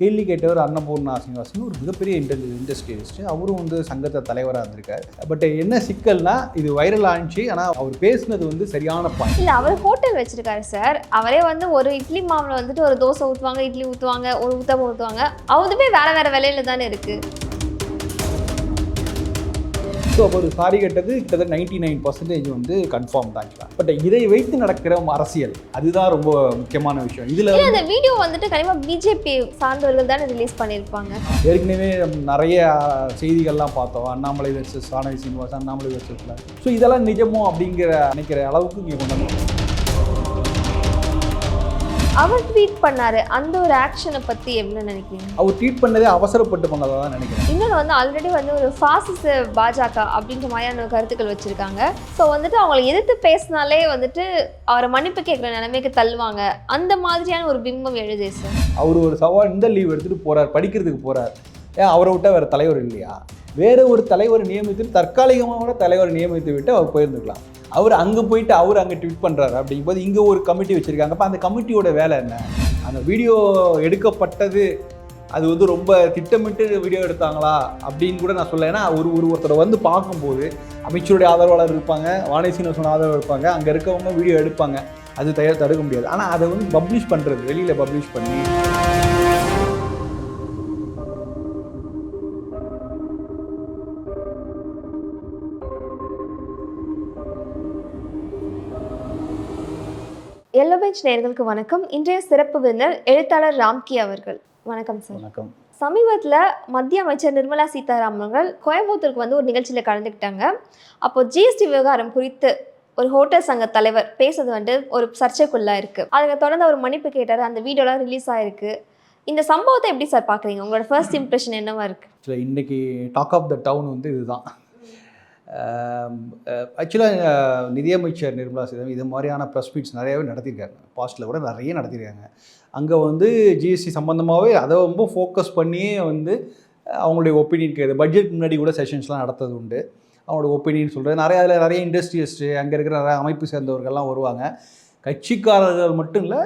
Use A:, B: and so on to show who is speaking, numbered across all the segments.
A: கேள்வி கேட்டவர் அன்னபூர்ணா சீனிவாசன் ஒரு மிகப்பெரிய இண்டல் இண்டஸ்ட்ரியலிஸ்ட் அவரும் வந்து சங்கத்தை தலைவராக இருந்திருக்காரு. பட் என்ன சிக்கல்னா இது வைரல் ஆனிச்சு. ஆனால் அவர் பேசுனது வந்து சரியான பாயிண்ட்
B: இல்லை அவர் ஹோட்டல் வச்சிருக்காரு சார் அவரே வந்து ஒரு இட்லி மாவில் வந்துட்டு ஒரு தோசை ஊற்றுவாங்க இட்லி ஊற்றுவாங்க ஒரு ஊத்தப்பம் ஊற்றுவாங்க அதுமே வேற வேற விலையில தானே இருக்குது
A: ஸோ ஒரு சாரி கேட்டது கிட்டத்தட்ட நைன்டி நைன் பர்சன்டேஜ் வந்து கன்ஃபார்ம் தான் பட் இதை வைத்து நடக்கிற அரசியல் அதுதான் ரொம்ப முக்கியமான விஷயம். இதில்
B: அந்த வீடியோ வந்துட்டு கண்டிப்பா பிஜேபி சார்ந்தவர்கள் தானே ரிலீஸ் பண்ணியிருப்பாங்க.
A: ஏற்கனவே நிறைய செய்திகள்லாம் பார்த்தோம். அண்ணாமலை வெர்சஸ் சாணவி சீனிவாசன் அண்ணாமலை வெர்சஸ்ல ஸோ இதெல்லாம் நிஜமோ அப்படிங்கிற நினைக்கிற அளவுக்கு இங்கே கொண்டு வந்து
B: அவர் ட்வீட் பண்ணாரு. அந்த ஒரு ஆக்ஷனை பத்தி என்ன நினைக்கிறீங்க?
A: அவர் ட்வீட் பண்ணதே அவசரப்பட்டு பண்ணதாக தான் நினைக்கிறேன்.
B: இன்னொன்று வந்து ஆல்ரெடி வந்து ஒரு ஃபாசிச பாஜக அப்படின்ற மாதிரியான கருத்துக்கள் வச்சிருக்காங்க. ஸோ வந்துட்டு அவங்களை எதிர்த்து பேசினாலே வந்துட்டு அவரை மன்னிப்பு கேட்குற நிலைமைக்கு தள்ளுவாங்க. அந்த மாதிரியான ஒரு பிம்பம் எழுதே சார்?
A: அவர் ஒரு சவால் இந்த லீவ் எடுத்துகிட்டு போகிறார் படிக்கிறதுக்கு போகிறார் ஏன் அவரை விட்டால் வேறு தலைவர் இல்லையா? வேறு ஒரு தலைவர் நியமித்து தற்காலிகமாக கூட தலைவர் நியமித்து விட்டு அவர் போயிருந்துக்கலாம். அவர் அங்கே போயிட்டு அவர் அங்கே ட்வீட் பண்ணுறாரு அப்படிங்கும்போது இங்கே ஒரு கமிட்டி வச்சுருக்காங்க. அப்போ அந்த கமிட்டியோட வேலை என்ன? அந்த வீடியோ எடுக்கப்பட்டது அது வந்து ரொம்ப திட்டமிட்டு வீடியோ எடுத்தாங்களா அப்படின்னு கூட நான் சொல்ல ஏன்னா ஒரு ஒரு ஒருத்தரை வந்து பார்க்கும்போது அமைச்சருடைய ஆதரவாளர் இருப்பாங்க வாணி சீனிவாசன் ஆதரவு இருப்பாங்க அங்கே இருக்கவங்க வீடியோ எடுப்பாங்க. அது தயார் தடுக்க முடியாது. ஆனால் அதை வந்து பப்ளிஷ் பண்ணுறது வெளியில் பப்ளிஷ் பண்ணி
B: எல்லோ பெஞ்ச் நேயர்களுக்கு வணக்கம். இன்றைய சிறப்பு விருந்தினர் எழுத்தாளர் ராம்கி அவர்கள். வணக்கம் சார்.
A: வணக்கம்.
B: சமீபத்தில் மத்திய அமைச்சர் நிர்மலா சீதாராமன் அவர்கள் கோயம்புத்தூருக்கு வந்து ஒரு நிகழ்ச்சியில் கலந்துக்கிட்டாங்க. அப்போ ஜிஎஸ்டி விவகாரம் குறித்து ஒரு ஹோட்டல் சங்க தலைவர் பேசுறது வந்து ஒரு சர்ச்சைக்குள்ளா இருக்கு. அதுக்கு தொடர்ந்து அவர் மன்னிப்பு கேட்டார். அந்த வீடியோலாம் ரிலீஸ் ஆயிருக்கு. இந்த சம்பவத்தை எப்படி சார் பார்க்குறீங்க உங்களோட ஃபர்ஸ்ட் இம்ப்ரெஷன் என்னவா இருக்கு?
A: ஆக்சுவலாக இன்றைக்கி டாக் ஆஃப் த டவுன் வந்து இதுதான். ஆக்சுவலாக நிதியமைச்சர் நிர்மலா சீதாராமன் இது மாதிரியான ப்ரெஸ் மீட்ஸ் நிறையாவே நடத்தியிருக்காங்க. பாஸ்ட்டில் கூட நிறைய நடத்தியிருக்காங்க. அங்கே வந்து ஜிஎஸ்டி சம்மந்தமாகவே அதை ரொம்ப ஃபோக்கஸ் பண்ணியே வந்து அவங்களுடைய ஒப்பீனியன் கேது பட்ஜெட் முன்னாடி கூட செஷன்ஸ்லாம் நடத்தது உண்டு. அவங்களோட ஒப்பீனியன் சொல்கிறது நிறைய அதில் நிறைய இண்டஸ்ட்ரியஸ்ட்டு அங்கே இருக்கிற நிறைய அமைப்பு சேர்ந்தவர்கள்லாம் வருவாங்க. கட்சிக்காரர்கள் மட்டும் இல்லை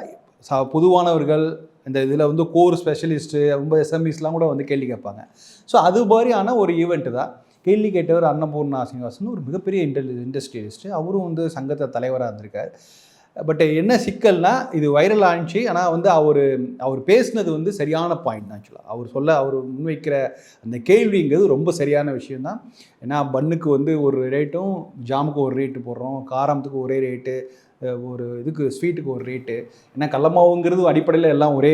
A: ச பொதுவானவர்கள் இந்த இதில் வந்து கோர் ஸ்பெஷலிஸ்ட்டு ரொம்ப எஸ்எம்இஸ்லாம் கூட வந்து கேள்வி கேட்பாங்க. ஸோ அது மாதிரியான ஒரு ஈவெண்ட்டு தான். கேள்வி கேட்டவர் அன்னபூர்ணா சீனிவாசன் ஒரு மிகப்பெரிய இண்டல் இண்டஸ்ட்ரியலிஸ்ட்டு அவரும் வந்து சங்கத்தை தலைவராக இருந்திருக்கார். பட் என்ன சிக்கல்னா இது வைரல் ஆனிச்சு ஆனால் வந்து அவர் அவர் பேசுனது வந்து சரியான பாயிண்ட் தான் ஆக்சுவலாக அவர் சொல்ல அவர் முன்வைக்கிற அந்த கேள்விங்கிறது ரொம்ப சரியான விஷயந்தான் ஏன்னா பன்னுக்கு வந்து ஒரு ரேட்டும் ஜாமுக்கு ஒரு ரேட்டு போடுறோம். காரத்துக்கு ஒரே ரேட்டு ஒரு இதுக்கு ஸ்வீட்டுக்கு ஒரு ரேட்டு ஏன்னா கடலமாவுங்கிறது அடிப்படையில் எல்லாம் ஒரே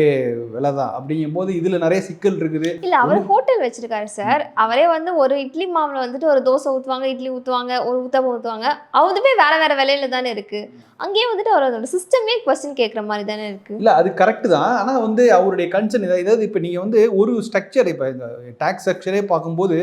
A: விலை தான் அப்படிங்கும்போது இதில் நிறைய சிக்கல் இருக்குது.
B: இல்ல அவர் ஹோட்டல் வச்சிருக்காரு சார் அவரே வந்து ஒரு இட்லி மாவுல வந்துட்டு ஒரு தோசை ஊத்துவாங்க இட்லி ஊத்துவாங்க ஒரு ஊத்தப்பம் ஊத்துவாங்க. அதுமே வேற வேற விலையில தானே இருக்கு. அங்கேயே வந்துட்டு அவர் அதோட சிஸ்டமே கொஸ்டின் கேட்குற மாதிரி தானே இருக்கு.
A: இல்லை அது கரெக்டு தான். ஆனால் வந்து அவருடைய கன்சர்ன் இதாவது இப்போ நீங்கள் வந்து ஒரு ஸ்ட்ரக்சர் இப்போ இந்த டேக்ஸ் ஸ்ட்ரக்சரே பார்க்கும்போது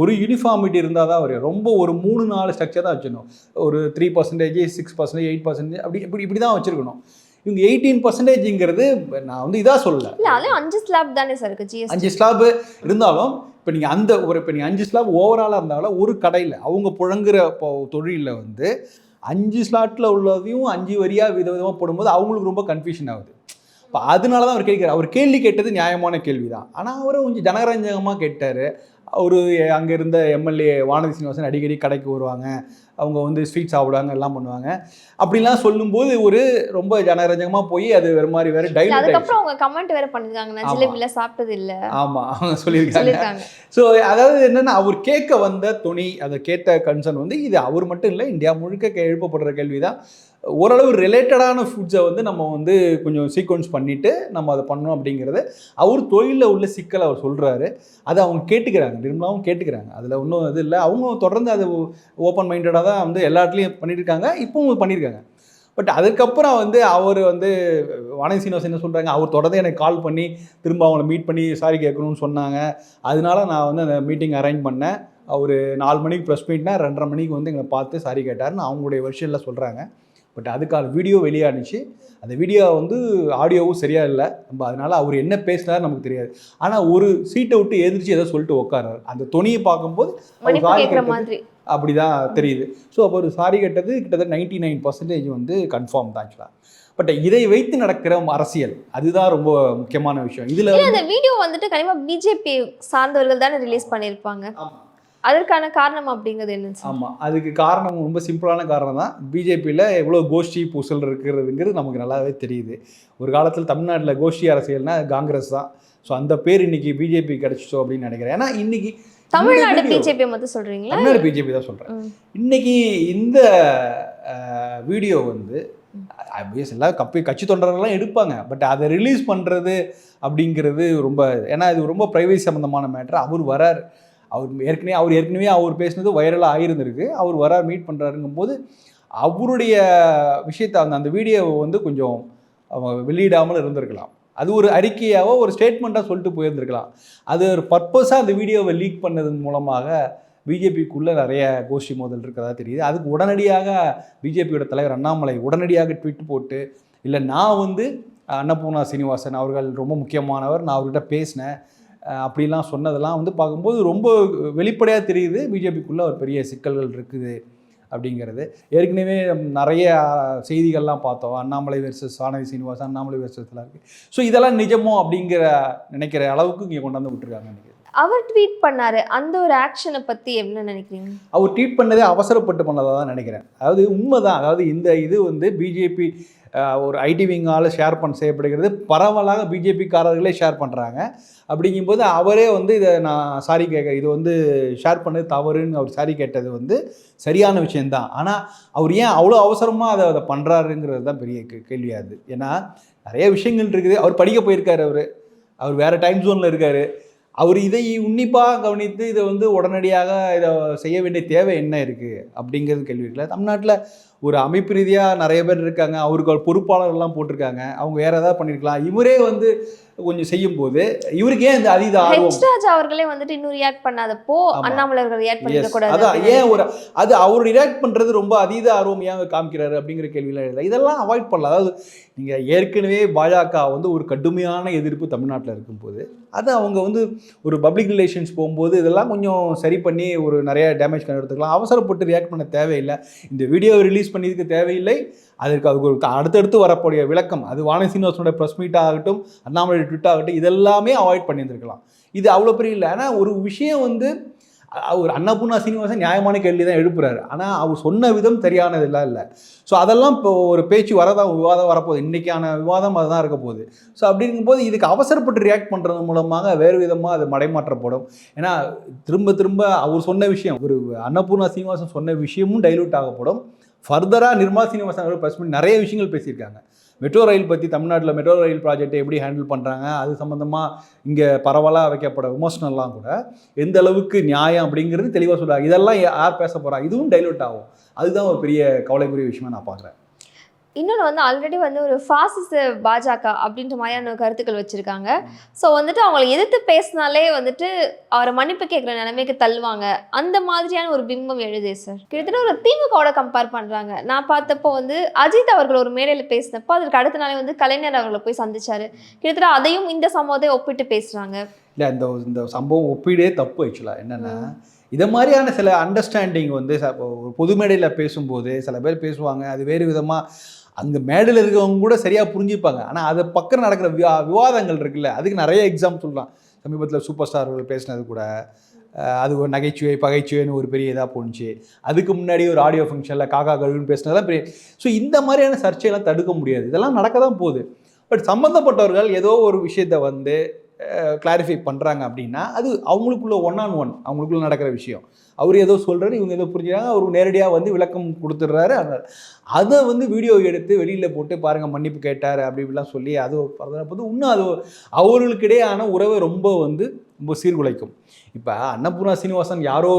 A: ஒரு யூனிஃபார்மிட்டி இருந்தால் தான் வரும் ரொம்ப ஒரு மூணு நாலு ஸ்ட்ரக்சர் தான் வச்சிடணும். ஒரு three percentage six percentage eight percentage அப்படி இப்படி இப்படி தான் வச்சிருக்கணும். இவங்க எயிட்டீன் பர்சன்டேஜ்ங்கிறது நான் வந்து இதாக சொல்லலை.
B: இல்ல அதுலயும் அஞ்சு ஸ்லாப் தானே சார் இருக்கு ஜிஎஸ்டி
A: அஞ்சு ஸ்லாப் இருந்தாலும் இப்போ நீங்கள் அந்த ஒரு இப்போ நீங்கள் அஞ்சு ஸ்லாப் ஓவராலாக இருந்தாலும் ஒரு கடையில் அவங்க புழங்குற தொழிலில் வந்து அஞ்சு ஸ்லாட்டில் உள்ளதையும் அஞ்சு வரியாக விதவிதமாக போடும்போது அவங்களுக்கு ரொம்ப கன்ஃபியூஷன் ஆகுது. இப்போ அதனால தான் அவர் கேட்கிறார். அவர் கேள்வி கேட்டது நியாயமான கேள்வி தான் ஆனால் அவர் கொஞ்சம் ஜனரஞ்சகமாக கேட்டார். அவர் அங்கே இருந்த எம்எல்ஏ வானதி சீனிவாசன் அடிக்கடி கடைக்கு வருவாங்க. அவங்க வந்து ஸ்வீட் சாப்பிடுவாங்க எல்லாம் பண்ணுவாங்க. அப்படிலாம் சொல்லும்போது ஒரு ரொம்ப ஜனரஞ்சகமாக போய் அது வேறு மாதிரி வேறு டைலட்
B: அதுக்கப்புறம் அவங்க கமெண்ட் வேற பண்ணிருக்காங்க. நான்
A: ஆமா.
B: ஜிலேபில சாப்பிட்டது இல்ல.
A: ஆமாம் அவங்க சொல்லியிருக்காங்க. ஸோ அதாவது என்னன்னா அவர் கேட்க வந்த துணி அதை கேட்ட கன்சர்ன் வந்து இது அவர் மட்டும் இல்லை இந்தியா முழுக்க எழுப்பப்படுற கேள்வி தான் ஓரளவு ரிலேட்டடான ஃபுட்ஸை வந்து நம்ம வந்து கொஞ்சம் சீக்வன்ஸ் பண்ணிவிட்டு நம்ம அதை பண்ணோம் அப்படிங்கிறது அவர் தொழிலில் உள்ள சிக்கல் அவர் சொல்கிறாரு அதை அவங்க கேட்டுக்கிறாங்க நிர்மலாவும் கேட்டுக்கிறாங்க. அதில் ஒன்றும் இது இல்லை. அவங்க தொடர்ந்து அது ஓப்பன் மைண்டடாக தான் வந்து எல்லா இடத்துலையும் பண்ணியிருக்காங்க இப்பவும் பண்ணியிருக்காங்க பட் அதுக்கப்புறம் வந்து அவர் வந்து வானதி சீனிவாசன் என்ன சொல்கிறாங்க அவர் தொடர்ந்து எனக்கு கால் பண்ணி திரும்ப அவங்கள மீட் பண்ணி சாரி கேட்கணும்னு சொன்னாங்க. அதனால நான் வந்து அந்த மீட்டிங் அரேஞ்ச் பண்ணேன். அவர் நாலு மணிக்கு ப்ரெஸ் மீட்னா ரெண்டரை மணிக்கு வந்து எங்களை பார்த்து சாரி கேட்டாருன்னு அவங்களுடைய வருஷனில் சொல்கிறாங்க பட் அதுக்கான வீடியோ வெளியானுச்சு அந்த வீடியோ வந்து ஆடியோவும் சரியா இல்லை. நம்ம அதனால அவர் என்ன பேசினார் நமக்கு தெரியாது. ஆனால் ஒரு சீட்டை விட்டு எதிர்த்து ஏதோ சொல்லிட்டு உட்காராரு அந்த துணியை பார்க்கும்போது அப்படி தான் தெரியுது. ஸோ அப்போ ஒரு சாரி கேட்டது கிட்டத்தட்ட நைன்டி நைன் பர்சன்டேஜ் வந்து கன்ஃபார்ம் தான் ஆக்சுவலாக பட் இதை வைத்து நடக்கிற அரசியல் அதுதான் ரொம்ப முக்கியமான விஷயம். இதுல
B: அந்த வீடியோ வந்துட்டு கண்டிப்பா பிஜேபி சார்ந்தவர்கள் தானே ரிலீஸ் பண்ணியிருப்பாங்க. அதற்கான காரணம் அப்படிங்கிறது சார்?
A: ஆமாம் அதுக்கு காரணம் ரொம்ப சிம்பிளான காரணம் தான். பிஜேபியில் எவ்வளோ கோஷ்டி பூசல் இருக்கிறதுங்கிறது நமக்கு நல்லாவே தெரியுது. ஒரு காலத்தில் தமிழ்நாட்டில் கோஷ்டி அரசியல்னா காங்கிரஸ் தான். ஸோ அந்த பேர் இன்னைக்கு பிஜேபி கிடைச்சிச்சோ அப்படின்னு நினைக்கிறேன். ஏன்னா இன்னைக்கு
B: தமிழ்நாடு பிஜேபி மட்டும் சொல்றீங்களா?
A: தமிழ்நாடு பிஜேபி தான் சொல்கிறேன். இன்னைக்கு இந்த வீடியோ வந்து obvious எல்லாம் கப்பி கட்சி தொண்டர்கள்லாம் எடுப்பாங்க. பட் அதை ரிலீஸ் பண்ணுறது அப்படிங்கிறது ரொம்ப ஏன்னா இது ரொம்ப ப்ரைவேசி சம்மந்தமான மேட்ரு அவர் வரார். அவர் ஏற்கனவே அவர் ஏற்கனவே அவர் பேசினது வைரலாக ஆகியிருந்திருக்கு அவர் வரார் மீட் பண்ணுறாருங்கும்போது அவருடைய விஷயத்தை அந்த அந்த வீடியோவை வந்து கொஞ்சம் வெளியிடாமல் இருந்திருக்கலாம். அது ஒரு அறிக்கையாவோ ஒரு ஸ்டேட்மெண்ட்டாக சொல்லிட்டு போயிருந்திருக்கலாம். அது ஒரு பர்பஸாக அந்த வீடியோவை லீக் பண்ணதன் மூலமாக பிஜேபிக்குள்ளே நிறைய கோஷ்டி மோதல் இருக்கிறதா தெரியுது. அதுக்கு உடனடியாக பிஜேபியோட தலைவர் அண்ணாமலை உடனடியாக ட்வீட் போட்டு இல்லை நான் வந்து அன்னபூர்ணா சீனிவாசன் அவர்கள் ரொம்ப முக்கியமானவர். நான் அவர்கிட்ட பேசினேன். அப்படிலாம் சொன்னதெல்லாம் வந்து பார்க்கும்போது ரொம்ப வெளிப்படையாக தெரியுது. பிஜேபிக்குள்ளே ஒரு பெரிய சிக்கல்கள் இருக்குது அப்படிங்கிறது. ஏற்கனவே நிறைய செய்திகள்லாம் பார்த்தோம். அண்ணாமலை வெர்சஸ் சாணவி சீனிவாசன் அண்ணாமலை வெர்சஸ்லாம் இருக்குது ஸோ இதெல்லாம் நிஜமோ அப்படிங்கிற நினைக்கிற அளவுக்கு இங்கே கொண்டாந்து விட்டுருக்காங்க நினைக்கிறேன்.
B: அவர் ட்வீட் பண்ணாரு. அந்த ஒரு ஆக்ஷனை பத்தி என்ன நினைக்கிறீங்க?
A: அவர் ட்வீட் பண்ணதே அவசரப்பட்டு பண்ணதாக தான் நினைக்கிறேன். அதாவது உண்மைதான். அதாவது இந்த இது வந்து பிஜேபி ஒரு ஐடி விங்கால் ஷேர் பண்ண செய்யப்படுகிறது. பரவலாக பிஜேபிக்காரர்களே ஷேர் பண்ணுறாங்க அப்படிங்கும்போது அவரே வந்து இதை நான் சாரி கேட்க இது வந்து ஷேர் பண்ணது தவறுன்னு அவர் சாரி கேட்டது வந்து சரியான விஷயந்தான் ஆனால் அவர் ஏன் அவ்வளோ அவசரமாக அதை அதை பண்ணுறாருங்கிறது தான் பெரிய கே- கேள்வியாது ஏன்னா நிறைய விஷயங்கள் இருக்குது. அவர் படிக்க போயிருக்காரு அவர். அவர் வேறு டைம் ஜோனில் இருக்கார். அவர் இதை உன்னிப்பாக கவனித்து இதை வந்து உடனடியாக இதை செய்ய வேண்டிய தேவை என்ன இருக்குது அப்படிங்கிறது கேள்வி இருக்குல்ல தமிழ்நாட்டில் ஒரு அமைப்பு ரீதியாக நிறைய பேர் இருக்காங்க. அவருக்கு ஒரு பொறுப்பாளர்கள்லாம் போட்டிருக்காங்க. அவங்க வேறு ஏதாவது பண்ணியிருக்கலாம் இவரே வந்து கொஞ்சம் செய்யும்போது இவருக்கு ஏன் இந்த அதீத ஆர்வம்?
B: ஹெச் ராஜா அவர்களே வந்துட்டு இன்னும் ரியாக்ட் பண்ணாதப்போ. அண்ணாமலை அவர்கள் ரியாக்ட்
A: Yes.
B: பண்ணிக்க கூடாது
A: அதான் ஏன் ஒரு அது அவர் ரியாக்ட் பண்ணுறது ரொம்ப அதீத ஆர்வம் ஏன் காமிக்கிறாரு அப்படிங்கிற கேள்வியெல்லாம் இல்லை இதெல்லாம் அவாய்ட் பண்ணலாம். அதாவது நீங்கள் ஏற்கனவே பாஜக வந்து ஒரு கடுமையான எதிர்ப்பு தமிழ்நாட்டில் இருக்கும்போது அது அவங்க வந்து ஒரு பப்ளிக் ரிலேஷன்ஸ் போகும்போது இதெல்லாம் கொஞ்சம் சரி பண்ணி ஒரு நிறைய டேமேஜ் எடுத்துக்கலாம் அவசரப்பட்டு ரியாக்ட் பண்ண தேவையில்லை. இந்த வீடியோவை ரிலீஸ் பண்ணியதுக்கு தேவையில்லை. அதற்கு அதுக்கு ஒரு அடுத்தடுத்து வரக்கூடிய விளக்கம் அது வாணி சீனிவாசனோட ப்ரெஸ் மீட் ஆகட்டும் அண்ணாமலை ட்விட் ஆகட்டும் இதெல்லாமே அவாய்ட் பண்ணியிருந்திருக்கலாம். இது அவ்வளோ பெரிய இல்லை. ஆனால் ஒரு விஷயம் வந்து அவர் அன்னபூர்ணா சீனிவாசன் நியாயமான கேள்வி தான் எழுப்புறாரு. ஆனால் அவர் சொன்ன விதம் சரியானதெல்லாம் இல்லை. ஸோ அதெல்லாம் இப்போ ஒரு பேச்சு வரதான் விவாதம் வரப்போகுது. இன்றைக்கான விவாதம் அதுதான் இருக்க போகுது. ஸோ அப்படி இருக்கும்போது இதுக்கு அவசரப்பட்டு ரியாக்ட் பண்ணுறது மூலமாக வேறு விதமாக அது மடைமாற்றப்படும். ஏன்னா திரும்ப திரும்ப அவர் சொன்ன விஷயம் ஒரு அன்னபூர்ணா சீனிவாசன் சொன்ன விஷயமும் டைலூட் ஆகப்படும். ஃபர்தராக நிர்மலா சீனிவாசன் அவர்கள் ப்ரெஸ் பண்ணி நிறைய விஷயங்கள் பேசியிருக்காங்க. மெட்ரோ ரயில் பற்றி தமிழ்நாட்டில் மெட்ரோ ரயில் ப்ராஜெக்டை எப்படி ஹேண்டில் பண்ணுறாங்க அது சம்மந்தமாக இங்கே பரவலாக வைக்கப்பட விமர்சனம்லாம் கூட எந்த அளவுக்கு நியாயம் அப்படிங்கிறது தெளிவாக சொல்கிறாங்க இதெல்லாம் யார் பேச போகிறா இதுவும் டைலூட் ஆகும். அதுதான் ஒரு பெரிய கவலைக்குரிய விஷயமா நான் பார்க்குறேன்.
B: இன்னொன்று வந்து ஆல்ரெடி வந்து ஒரு ஃபாசிச பாஜக அப்படின்ற மாதிரியான கருத்துக்கள் வச்சுருக்காங்க. ஸோ வந்துட்டு அவங்களை எதிர்த்து பேசினாலே வந்துட்டு அவரை மன்னிப்பு கேட்குற நிலைமைக்கு தள்ளுவாங்க. அந்த மாதிரியான ஒரு பிம்பம் எழுதே சார் கிட்டத்தட்ட ஒரு திமுகவோட கம்பேர் பண்ணுறாங்க நான் பார்த்தப்போ வந்து அஜித் அவர்கள் ஒரு மேடையில் பேசினப்போ அதற்கு அடுத்த நாளே வந்து கலைஞர் அவர்களை போய் சந்திச்சாரு. கிட்டத்தட்ட அதையும் இந்த சம்பவத்தை ஒப்பிட்டு பேசுகிறாங்க
A: இல்லை இந்த இந்த சம்பவம் ஒப்பீடே தப்பு ஆக்சுவலாக என்னென்னா இதை மாதிரியான சில அண்டர்ஸ்டாண்டிங் வந்து ஒரு பொது மேடையில் பேசும்போது சில பேர் பேசுவாங்க. அது வேறு விதமாக அங்கே மேடையில் இருக்கவங்க கூட சரியாக புரிஞ்சுப்பாங்க. ஆனால் அது பக்கம் நடக்கிற விவா விவாதங்கள் இருக்குல்ல அதுக்கு நிறைய எக்ஸாம் சொல்லலாம் சமீபத்தில் சூப்பர் ஸ்டார் பேசினது கூட அது ஒரு நகைச்சுவை பகைச்சுவைன்னு ஒரு பெரிய இதாக போணுச்சு. அதுக்கு முன்னாடி ஒரு ஆடியோ ஃபங்க்ஷனில் காக்கா கழுவுன்னு பேசினதெல்லாம் பெரிய ஸோ இந்த மாதிரியான சர்ச்சையெல்லாம் தடுக்க முடியாது. இதெல்லாம் நடக்க தான் போகுது. பட் சம்மந்தப்பட்டவர்கள் ஏதோ ஒரு விஷயத்தை வந்து கிளாரிஃபை பண்ணுறாங்க அப்படின்னா அது அவங்களுக்குள்ள ஒன் ஆன் ஒன் அவங்களுக்குள்ள நடக்கிற விஷயம். அவர் ஏதோ சொல்கிறாரு இவங்க ஏதோ புரிஞ்சுக்கிறாங்க அவர் நேரடியாக வந்து விளக்கம் கொடுத்துட்றாரு அதனால் அதை வந்து வீடியோ எடுத்து வெளியில் போட்டு பாருங்கள் மன்னிப்பு கேட்டார் அப்படி இப்படிலாம் சொல்லி அது ஃபர்தராக போது இன்னும் அது அவர்களுக்கிடையான உறவை ரொம்ப வந்து ரொம்ப சீர்குலைக்கும். இப்போ அன்னபூர்ணா சீனிவாசன் யாரோ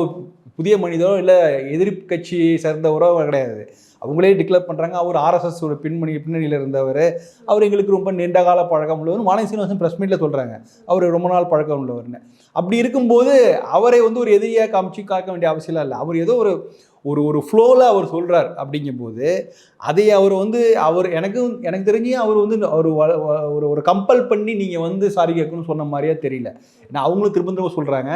A: புதிய மனிதரோ இல்லை எதிர்ப்பு கட்சி சேர்ந்தவரோ கிடையாது. அவங்களே டிக்ளேர் பண்ணுறாங்க அவர் ஆர்எஸ்எஸ் ஒரு பின்மணி பின்னணியில் இருந்தவர். அவர் எங்களுக்கு ரொம்ப நீண்ட கால பழக்கம் உள்ளவர். மாலை சீனிவாசன் ப்ரெஸ் மீட்டில் சொல்கிறாங்க அவர் ரொம்ப நாள் பழக்கம் உள்ளவர்னு. அப்படி இருக்கும்போது அவரை வந்து ஒரு எதிரியாக காமிச்சு காக்க வேண்டிய அவசியம் இல்லை. அவர் ஏதோ ஒரு ஒரு ஒரு ஃப்ளோவில் அவர் சொல்கிறார் அப்படிங்கும்போது அதை அவர் வந்து அவர் எனக்கு எனக்கு தெரிஞ்சு அவர் வந்து ஒரு ஒரு ஒரு கம்பல் பண்ணி நீங்கள் வந்து சாரி கேட்கணும்னு சொன்ன மாதிரியே தெரியல. ஏன்னா அவங்களும் திரும்ப திரும்ப சொல்கிறாங்க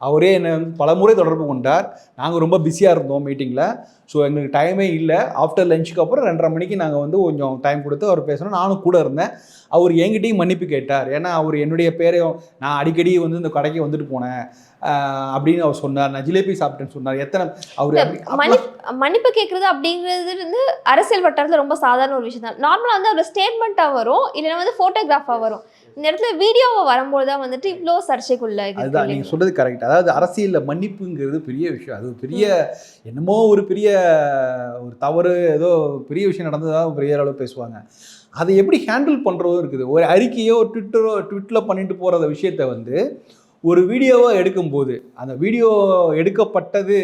A: அவரே என்னை வந்து பல முறை தொடர்பு கொண்டார். நாங்கள் ரொம்ப பிஸியாக இருந்தோம் மீட்டிங்கில் ஸோ எங்களுக்கு டைமே இல்லை. ஆஃப்டர் லஞ்சுக்கு அப்புறம் ரெண்டரை மணிக்கு நாங்கள் வந்து கொஞ்சம் டைம் கொடுத்து அவர் பேசணும். நானும் கூட இருந்தேன். அவர் என்கிட்டயும் மன்னிப்பு கேட்டார். ஏன்னா அவர் என்னுடைய பேரையும் நான் அடிக்கடி வந்து இந்த கடைக்கு வந்துட்டு போனேன். அப்படின்னு அவர் சொன்னார். நான் ஜிலேபி சாப்பிட்டேன்னு சொன்னார். எத்தனை அவர்
B: மன்னிப்பு கேட்கறது அப்படிங்கிறது வந்து அரசியல் வட்டாரத்தில் ரொம்ப சாதாரண ஒரு விஷயம் தான் நார்மலாக வந்து ஒரு ஸ்டேட்மெண்ட்டாக வரும். இல்லைன்னா வந்து ஃபோட்டோகிராஃபாக வரும். இந்த இடத்துல வீடியோவை வரும்போது தான் வந்துட்டு இவ்வளோ சர்ச்சைக்குள்ள
A: அதுதான் நீங்கள் சொல்றது கரெக்ட் அதாவது அரசியலில் மன்னிப்புங்கிறது பெரிய விஷயம். அது பெரிய என்னமோ ஒரு பெரிய ஒரு தவறு ஏதோ பெரிய விஷயம் நடந்ததா பெரிய அளவு பேசுவாங்க. அதை எப்படி ஹேண்டில் பண்ணுறதும் இருக்குது. ஒரு அறிக்கையோ ஒரு ட்விட்டரோ ட்விட்டில் பண்ணிட்டு போகிற விஷயத்த வந்து ஒரு வீடியோவோ எடுக்கும்போது அந்த வீடியோ எடுக்கப்பட்டது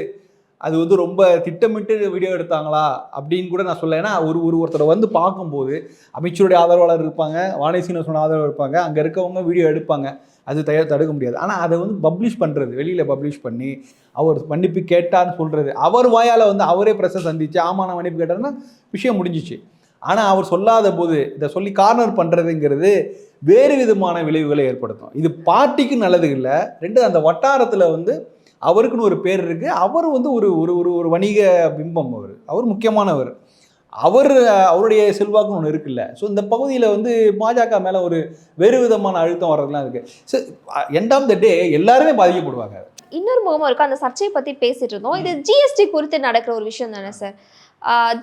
A: அது வந்து ரொம்ப திட்டமிட்டு வீடியோ எடுத்தாங்களா அப்படின்னு கூட நான் சொல்ல ஏன்னா ஒரு ஒரு ஒருத்தரை வந்து பார்க்கும்போது அமைச்சருடைய ஆதரவாளர் இருப்பாங்க வாணி சீனிவாசனோட ஆதரவு இருப்பாங்க அங்கே இருக்கவங்க வீடியோ எடுப்பாங்க. அது தயார் தடுக்க முடியாது. ஆனால் அதை வந்து பப்ளிஷ் பண்ணுறது வெளியில் பப்ளிஷ் பண்ணி அவர் மன்னிப்பு கேட்டார்னு சொல்கிறது அவர் வாயால் வந்து அவரே பிரச்சனை சந்திச்சு ஆமா நான் மன்னிப்பு கேட்டார்னா விஷயம் முடிஞ்சிச்சு. ஆனால் அவர் சொல்லாத போது இதை சொல்லி கார்னர் பண்ணுறதுங்கிறது வேறு விதமான விளைவுகளை ஏற்படுத்தும். இது பார்ட்டிக்கு நல்லது இல்லை ரெண்டு அந்த வட்டாரத்தில் வந்து அவருக்குன்னு ஒரு பேர் இருக்குது அவர் வந்து ஒரு ஒரு ஒரு ஒரு வணிக பிம்பம் அவர். அவர் முக்கியமானவர். அவர் அவருடைய செல்வாக்குன்னு ஒன்று இருக்குல்ல. ஸோ இந்த பகுதியில் வந்து பாஜக மேலே ஒரு வேறு விதமான அழுத்தம் வர்றதுலாம் இருக்குது so end of the day எல்லாருமே பாதிக்கப்படுவாங்க.
B: இன்னொரு முகமும் இருக்கு. அந்த சர்ச்சையை பற்றி பேசிட்டு இருந்தோம். இது ஜிஎஸ்டி குறித்து நடக்கிற ஒரு விஷயம் தானே சார்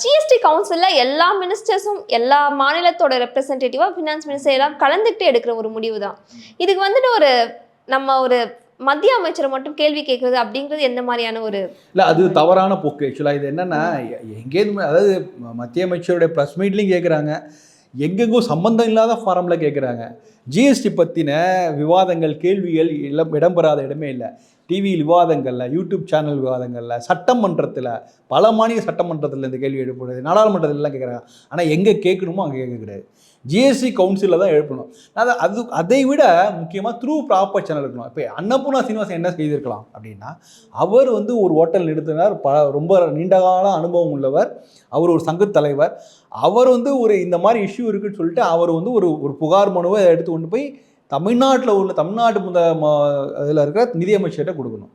B: ஜிஎஸ்டி கவுன்சிலில் எல்லா மினிஸ்டர்ஸும் எல்லா மாநிலத்தோட ரெப்ரசன்டேட்டிவாக ஃபினான்ஸ் மினிஸ்டர் எல்லாம் கலந்துக்கிட்டு எடுக்கிற ஒரு முடிவு தான். இதுக்கு வந்துட்டு ஒரு நம்ம ஒரு மத்திய அமைச்சரை மட்டும் கேள்வி கேட்குறது அப்படிங்கிறது எந்த மாதிரியான ஒரு
A: இல்லை அது தவறான போக்கு. ஆக்சுவலாக இது என்னென்னா எங்கேருந்து அதாவது மத்திய அமைச்சருடைய ப்ரெஸ் மீட்லேயும் கேட்குறாங்க எங்கெங்கோ சம்பந்தம் இல்லாத ஃபாரமில் கேட்குறாங்க ஜிஎஸ்டி பற்றின விவாதங்கள் கேள்விகள் இடம் இடம்பெறாத இடமே இல்லை. டிவியில் விவாதங்களில் யூடியூப் சேனல் விவாதங்களில் சட்டமன்றத்தில் பல மாநில சட்டமன்றத்தில் இந்த கேள்வி எழுப்புறது நாடாளுமன்றத்திலலாம் கேட்குறாங்க ஆனால் எங்கே கேட்கணுமோ அங்கே கேட்க கிடையாது. ஜிஎஸ்டி கவுன்சிலில் தான் எழுப்பணும். அது அது அதை விட முக்கியமாக த்ரூ ப்ராப்பர் சேனல் இருக்கணும். இப்போ அன்னபூர்ணா சீனிவாசன் என்ன செய்திருக்கலாம் அப்படின்னா அவர் வந்து ஒரு ஹோட்டல் நிறுத்தினார். ப ரொம்ப நீண்டகால அனுபவம் உள்ளவர். அவர் ஒரு சங்கத் தலைவர். அவர் வந்து ஒரு இந்த மாதிரி இஷ்யூ இருக்குன்னு சொல்லிட்டு அவர் வந்து ஒரு ஒரு புகார் மனுவை எடுத்து கொண்டு போய் தமிழ்நாட்டில் உள்ள தமிழ்நாட்டு முத இதில் இருக்கிற நிதியமைச்சர்கிட்ட கொடுக்கணும்.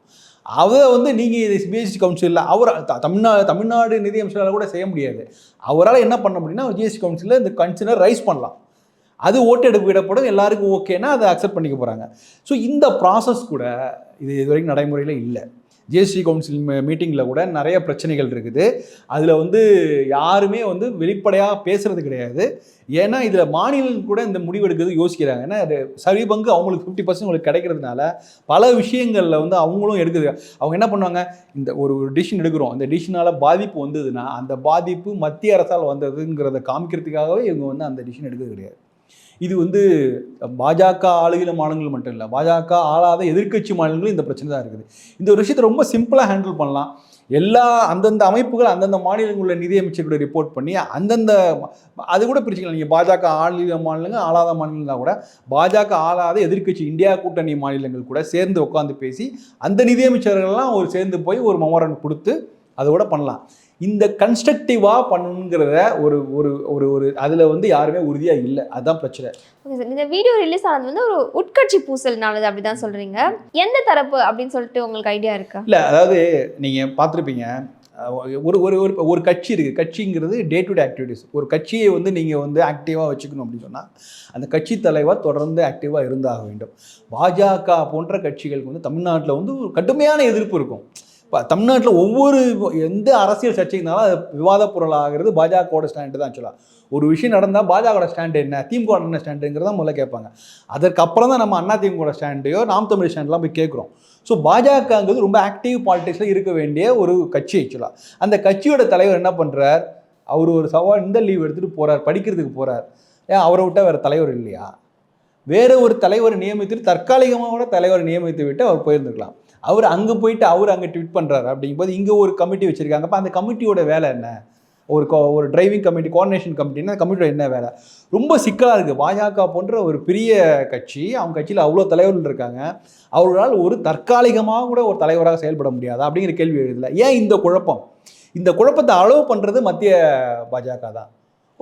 A: அதை வந்து நீங்கள் இது ஜிஎஸ்டி கவுன்சிலில் அவர் த- தமிழ்நாடு தமிழ்நாடு நிதியமைச்சரால் கூட செய்ய முடியாது. அவரால் என்ன பண்ண முடியும்னா ஜிஎஸ்டி கவுன்சிலில் இந்த கன்சிடர் ரைஸ் பண்ணலாம். அது ஓட்டெடுப்பு விடப்படும் எல்லாருக்கும் ஓகேன்னா அதை அக்செப்ட் பண்ணிக்க போகிறாங்க ஸோ இந்த ப்ராசஸ் கூட இது இது வரைக்கும் நடைமுறையில் இல்லை. ஜிஎஸ்டி கவுன்சில் மீட்டிங்கில் கூட நிறைய பிரச்சனைகள் இருக்குது. அதில் வந்து யாருமே வந்து வெளிப்படையாக பேசுகிறது கிடையாது. ஏன்னா இதில் மாநிலம் கூட இந்த முடிவு எடுக்கிறது யோசிக்கிறாங்க. ஏன்னா அது சரி பங்கு அவங்களுக்கு ஃபிஃப்டி பர்சன்ட் உங்களுக்கு கிடைக்கிறதுனால பல விஷயங்களில் வந்து அவங்களும் எடுக்குது. அவங்க என்ன பண்ணுவாங்க? இந்த ஒரு ஒரு டிசிஷன் எடுக்கிறோம். அந்த டிசிஷனால் பாதிப்பு வந்ததுன்னா அந்த பாதிப்பு மத்திய அரசால் வந்ததுங்கிறத காமிக்கிறதுக்காகவே இவங்க வந்து அந்த டிசிஷன் எடுக்கிறது கிடையாது. இது வந்து பாஜக ஆளுகிற மாநிலங்கள் மட்டும் இல்லை பாஜக ஆளாத எதிர்க்கட்சி மாநிலங்களும் இந்த பிரச்சனை தான் இருக்குது. இந்த ஒரு விஷயத்தை ரொம்ப சிம்பிளாக ஹேண்டில் பண்ணலாம். எல்லா அந்தந்த அமைப்புகள் அந்தந்த மாநிலங்களில் நிதியமைச்சர்களை ரிப்போர்ட் பண்ணி அந்தந்த அது கூட பிரிச்சுக்கலாம். நீங்கள் பாஜக ஆளுகிற மாநிலங்கள் ஆளாத மாநிலங்கள் கூட பாஜக ஆளாத எதிர்க்கட்சி இந்தியா கூட்டணி மாநிலங்கள் கூட சேர்ந்து உட்காந்து பேசி அந்த நிதியமைச்சர்கள்லாம் ஒரு சேர்ந்து போய் ஒரு மொமரன் கொடுத்து அதை கூட பண்ணலாம். இந்த கன்ஸ்ட்ரக்டிவாக பண்ணுங்கிறத ஒரு ஒரு ஒரு ஒரு அதில் வந்து யாருமே உறுதியாக இல்லை. அதுதான் பிரச்சனை.
B: ஓகே சார் இந்த வீடியோ ரிலீஸ் ஆனது வந்து ஒரு உட்கட்சி பூசல்னாலது அப்படி தான் சொல்கிறீங்க எந்த தரப்பு அப்படின்னு சொல்லிட்டு உங்களுக்கு ஐடியா இருக்கா?
A: இல்லை அதாவது நீங்கள் பார்த்துருப்பீங்க ஒரு ஒரு ஒரு ஒரு கட்சி இருக்குது கட்சிங்கிறது டே டு டே ஆக்டிவிட்டீஸ் ஒரு கட்சியை வந்து நீங்கள் வந்து ஆக்டிவாக வச்சுக்கணும் அப்படின்னு சொன்னால் அந்த கட்சி தலைவர் தொடர்ந்து ஆக்டிவாக இருந்தாக வேண்டும். பாஜக போன்ற கட்சிகளுக்கு வந்து தமிழ்நாட்டில் வந்து ஒரு கடுமையான எதிர்ப்பு இருக்கும். இப்போ தமிழ்நாட்டில் ஒவ்வொரு எந்த அரசியல் சர்ச்சைக்குனாலும் அது விவாத பொருளாகிறது பாஜகவோட ஸ்டாண்டு தான் ஆக்சுவலாக ஒரு விஷயம் நடந்தால் பாஜகவோட ஸ்டாண்டு என்ன திமுக என்ன ஸ்டாண்டுங்கிறத முதல்ல கேட்பாங்க. அதற்கப்புறம் தான் நம்ம அண்ணா திமுக ஸ்டாண்டையோ நாம் தமிழ் ஸ்டாண்ட்லாம் போய் கேட்குறோம். ஸோ பாஜகங்கிறது ரொம்ப ஆக்டிவ் பாலிடிக்ஸில் இருக்க வேண்டிய ஒரு கட்சி ஆக்சுவலாக அந்த கட்சியோட தலைவர் என்ன பண்ணுறார் அவர் ஒரு சவால் இந்த லீவ் எடுத்துகிட்டு போகிறார் படிக்கிறதுக்கு போகிறார் ஏன்? அவரை விட்டால் வேறு தலைவர் இல்லையா? வேறு ஒரு தலைவரை நியமித்துட்டு தற்காலிகமாக கூட தலைவரை நியமித்து விட்டு அவர் போயிருந்துக்கலாம் அவர் அங்கே போயிட்டு அவர் அங்கே ட்வீட் பண்ணுறாரு அப்படிங்கும்போது இங்கே ஒரு கமிட்டி வச்சுருக்காங்க. அப்போ அந்த கமிட்டியோட வேலை என்ன? ஒரு ஒரு டிரைவிங் கமிட்டி கோஆர்டினேஷன் கமிட்டின்னா கமிட்டியோட என்ன வேலை? ரொம்ப சிக்கலாக இருக்குது பாஜக போன்ற ஒரு பெரிய கட்சி அவங்க கட்சியில் அவ்வளோ தலைவர்கள் இருக்காங்க. அவர்களால் ஒரு தற்காலிகமாக கூட ஒரு தலைவராக செயல்பட முடியாதா அப்படிங்கிற கேள்வி எழுதல ஏன் இந்த குழப்பம்? இந்த குழப்பத்தை அளவு பண்ணுறது மத்திய பாஜக தான்.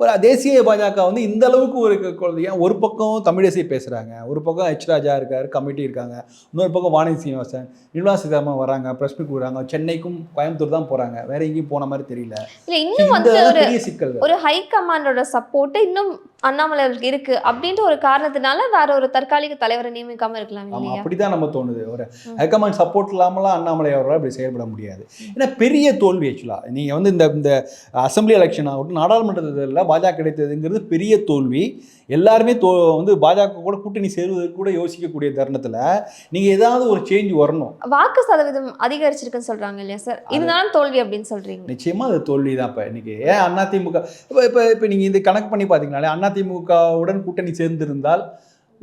A: ஒரு தேசிய பாஜக வந்து இந்த அளவுக்கு ஒரு க- கொ- ஏன்? ஒரு பக்கம் தமிழிசை பேசுகிறாங்க ஒரு பக்கம் ஹெச் ராஜா இருக்கார் கமிட்டி இருக்காங்க இன்னொரு பக்கம் வானதி சீனிவாசன் நிர்மலா சீதாராமன் வராங்க ப்ரெஸ் மீட் கொடுக்குறாங்க சென்னைக்கும் கோயம்புத்தூர் தான் போகிறாங்க வேற எங்கேயும் போன மாதிரி தெரியல.
B: இல்ல இன்னும் வந்து ஒரு
A: சிக்கல்
B: ஒரு ஹை கமாண்டோட சப்போர்ட் இன்னும் அண்ணாமலை இருக்கு அப்படின்ற ஒரு காரணத்தினால வேற ஒரு தற்காலிக தலைவரை நியமிக்காம இருக்கலாம்
A: ஆமாம்
B: இல்லையா?
A: அப்படி தான் நம்ம தோணுது. ஒரு. ஹைகமாண்ட் சப்போர்ட் இல்லாமலாம் அண்ணாமலை அவர்களால் இப்படி செயல்பட முடியாது. ஏன்னா பெரிய தோல்வி ஆக்சுவலாக நீங்கள் வந்து இந்த இந்த அசம்பிளி எலெக்ஷன் ஆகட்டும் நாடாளுமன்ற தேர்தலில் பாஜக கிடைத்ததுங்கிறது பெரிய தோல்வி. எல்லாருமே தோ வந்து பாஜக கூட கூட்டணி சேருவதற்கு கூட யோசிக்கக்கூடிய தருணத்தில் நீங்கள் ஏதாவது ஒரு சேஞ்ச் வரணும்.
B: வாக்கு சதவீதம் அதிகரிச்சிருக்குன்னு சொல்றாங்க இல்லையா சார்? இதனால தோல்வி அப்படின்னு சொல்றீங்க.
A: நிச்சயமாக அது தோல்வி தான் இப்போ. இன்றைக்கி ஏன் அதிமுக இப்போ இப்போ இப்போ நீங்கள் இது கணக்கு பண்ணி பார்த்தீங்கனாலே அதிமுகவுடன் கூட்டணி சேர்ந்திருந்தால்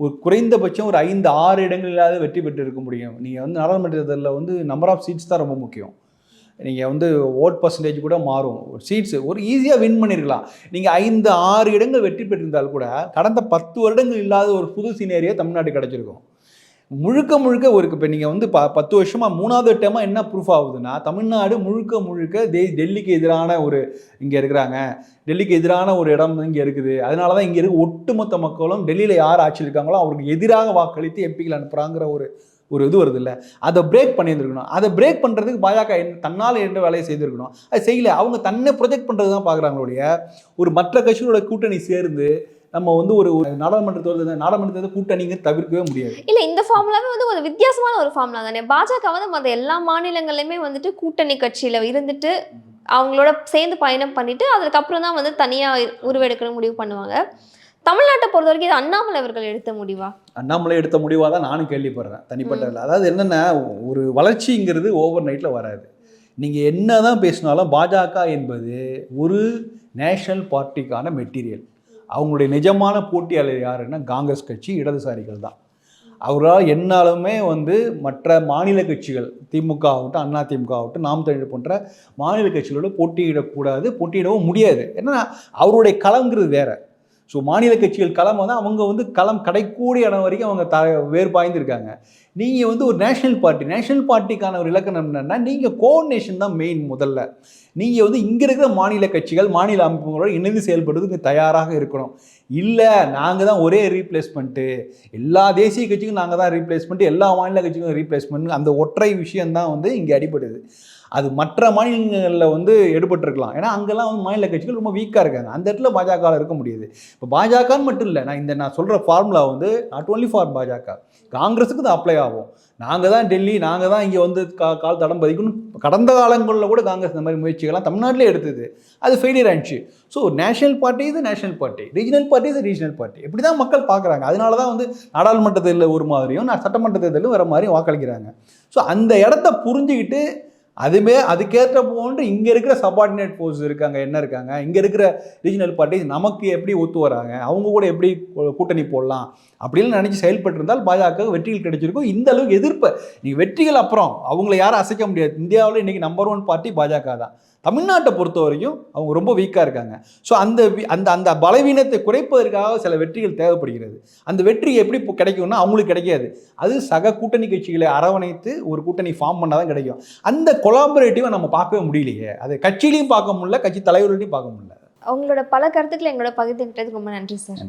A: ஒரு குறைந்தபட்சம் ஒரு ஐந்து ஆறு இடங்களிலாவது வெற்றி பெற்று இருக்க முடியும். நீங்கள் வந்து நாடாளுமன்ற தேர்தலில் வந்து நம்பர் ஆஃப் சீட்ஸ் தான் ரொம்ப முக்கியம். நீங்கள் வந்து ஓட் பர்சன்டேஜ் கூட மாறும். ஒரு சீட்ஸ் ஒரு ஈஸியாக வின் பண்ணியிருக்கலாம் நீங்கள் ஐந்து ஆறு இடங்கள் வெற்றி பெற்றிருந்தால் கூட கடந்த பத்து வருடங்கள் இல்லாத ஒரு புது சீனேரியா தமிழ்நாடு கிடச்சிருக்கும். முழுக்க முழுக்க ஒரு இப்போ நீங்கள் வந்து ப பத்து வருஷமாக மூணாவது டைமாக என்ன ப்ரூஃப் ஆகுதுன்னா தமிழ்நாடு முழுக்க முழுக்க டெ டெல்லிக்கு எதிரான ஒரு இங்கே இருக்கிறாங்க. டெல்லிக்கு எதிரான ஒரு இடம் இங்கே இருக்குது. அதனால தான் இங்கே இருக்க ஒட்டுமொத்த மக்களும் டெல்லியில் யார் ஆட்சியில் இருக்காங்களோ அவருக்கு எதிராக வாக்களித்து எம்பிக்கள் அனுப்புகிறாங்கிற ஒரு ஒரு இது வருது இல்லை அதை பிரேக் பண்ணியிருந்துருக்கணும். அதை பிரேக் பண்ணுறதுக்கு பாஜக தன்னால் என்ன வேலையை செய்திருக்கணும்? அது செய்யல. அவங்க தன்னை ப்ரொஜெக்ட் பண்ணுறது தான் பார்க்குறாங்களுடைய ஒரு மற்ற கட்சிகளோட கூட்டணி சேர்ந்து நம்ம வந்து ஒரு ஒரு நாடாளுமன்ற தேர்தல் நாடாளுமன்ற தேர்தல் கூட்டணிங்க தவிர்க்கவே முடியாது.
B: இல்லை இந்த ஃபார்முலாவே வந்து ஒரு வித்தியாசமான ஒரு ஃபார்முலா தானே. பாஜக வந்து மற்ற எல்லா மாநிலங்களையுமே வந்துட்டு கூட்டணி கட்சியில் இருந்துட்டு அவங்களோட சேர்ந்து பயணம் பண்ணிட்டு அதுக்கப்புறம் தான் வந்து தனியாக உருவெடுக்கணும் முடிவு பண்ணுவாங்க. தமிழ்நாட்டை பொறுத்த வரைக்கும் இது அண்ணாமலை அவர்கள் எடுத்த முடிவா?
A: அண்ணாமலை எடுத்த முடிவாக தான் நானும் கேள்விப்படுறேன். தனிப்பட்ட அதாவது என்னென்ன ஒரு வளர்ச்சிங்கிறது ஓவர் நைட்டில் வராது. நீங்கள் என்ன தான் பேசினாலும் பாஜக என்பது ஒரு நேஷனல் பார்ட்டிக்கான மெட்டீரியல் அவங்களுடைய நிஜமான போட்டியாளர் யாருன்னா காங்கிரஸ் கட்சி இடதுசாரிகள் தான். அவரால் என்னாலுமே வந்து மற்ற மாநில கட்சிகள் திமுக ஆகட்டும் அண்ணா திமுக ஆகட்டும் நாம் தமிழர் போன்ற மாநில கட்சிகளோட போட்டியிடக்கூடாது போட்டியிடவும் முடியாது. ஏன்னா அவருடைய களங்கிறது வேற. ஸோ மாநில கட்சிகள் களம் வந்து அவங்க வந்து களம் கடைக்கூடிய இடம் வரைக்கும் அவங்க த வேறுபாய்ந்துருக்காங்க. நீங்கள் வந்து ஒரு நேஷனல் பார்ட்டி நேஷனல் பார்ட்டிக்கான ஒரு இலக்கணம் என்னென்னா நீங்கள் கோஆர்டினேஷன் தான் மெயின் முதல்ல. நீங்கள் வந்து இங்கே இருக்கிற மாநில கட்சிகள் மாநில அமைப்புகளோட இணைந்து செயல்படுறதுக்கு தயாராக இருக்கணும். இல்லை நாங்கள் தான் ஒரே ரீப்ளேஸ்மெண்ட்டு எல்லா தேசிய கட்சிக்கும் நாங்கள் தான் ரீப்ளேஸ்மெண்ட் எல்லா மாநில கட்சிக்கும் ரீப்ளேஸ்மெண்ட் அந்த ஒற்றை விஷயம்தான் வந்து இங்கே அடிபடுது. அது மற்ற மாநிலங்களில் வந்து எடுபட்டிருக்கலாம். ஏன்னா அங்கெல்லாம் வந்து மாநில கட்சிகள் ரொம்ப வீக்காக இருக்காங்க. அந்த இடத்துல பாஜக இருக்க முடியுது. இப்போ பாஜகன்னு மட்டும் இல்லை நான் இந்த நான் சொல்கிற ஃபார்முலா வந்து நாட் ஓன்லி ஃபார் பாஜக காங்கிரஸுக்கு இது அப்ளை ஆகும். நாங்கள் தான் டெல்லி நாங்கள் தான் இங்கே வந்து கா கால் தடம் பதிக்கணும் கடந்த காலங்களில் கூட காங்கிரஸ் இந்த மாதிரி முயற்சிகள்லாம் தமிழ்நாட்டிலே எடுத்தது. அது ஃபெயிலியர் ஆயிடுச்சு. ஸோ நேஷனல் பார்ட்டி இது நேஷனல் பார்ட்டி ரீஜனல் பார்ட்டி இது ரீஜனல் பார்ட்டி இப்படி தான் மக்கள் பார்க்குறாங்க. அதனால தான் வந்து நாடாளுமன்ற தேர்தலில் ஒரு மாதிரியும் நான் சட்டமன்ற தேர்தலும் வேறு மாதிரியும் வாக்களிக்கிறாங்க. ஸோ அந்த இடத்த புரிஞ்சுக்கிட்டு அதுவே அதுக்கேற்ற போன்று இங்கே இருக்கிற சபார்டினேட் ஃபோர்ஸ் இருக்காங்க. என்ன இருக்காங்க? இங்கே இருக்கிற ரீஜனல் பார்ட்டிஸ் நமக்கு எப்படி ஒத்து வராங்க? அவங்க கூட எப்படி கூட்டணி போடலாம்? அப்படின்னு நினச்சி செயல்பட்டு இருந்தால் பாஜக வெற்றிகள் கிடைச்சிருக்கும். இந்த அளவுக்கு எதிர்ப்பு. நீ வெற்றிகள் அப்புறம் அவங்கள யாரும் அசைக்க முடியாது. இந்தியாவில் இன்றைக்கி நம்பர் ஒன் பார்ட்டி பாஜக தான். தமிழ்நாட்டை பொறுத்த வரைக்கும் அவங்க ரொம்ப வீக்காக இருக்காங்க. ஸோ அந்த அந்த அந்த பலவீனத்தை குறைப்பதற்காக சில வெற்றிகள் தேவைப்படுகிறது. அந்த வெற்றி எப்படி கிடைக்கும்னா அவங்களுக்கு கிடைக்காது. அது சக கூட்டணி கட்சிகளை அரவணைத்து ஒரு கூட்டணி ஃபார்ம் பண்ணால் தான் கிடைக்கும். அந்த கொலாபரேட்டிவை நம்ம பார்க்கவே முடியலையே. அது கட்சியிலையும் பார்க்க முடியல கட்சி தலைவர்களையும் பார்க்க முடியல.
B: உங்களோட பல கருத்துக்களை எங்களோட பகிர்ந்துக்கிட்டதுக்கு ரொம்ப நன்றி சார்.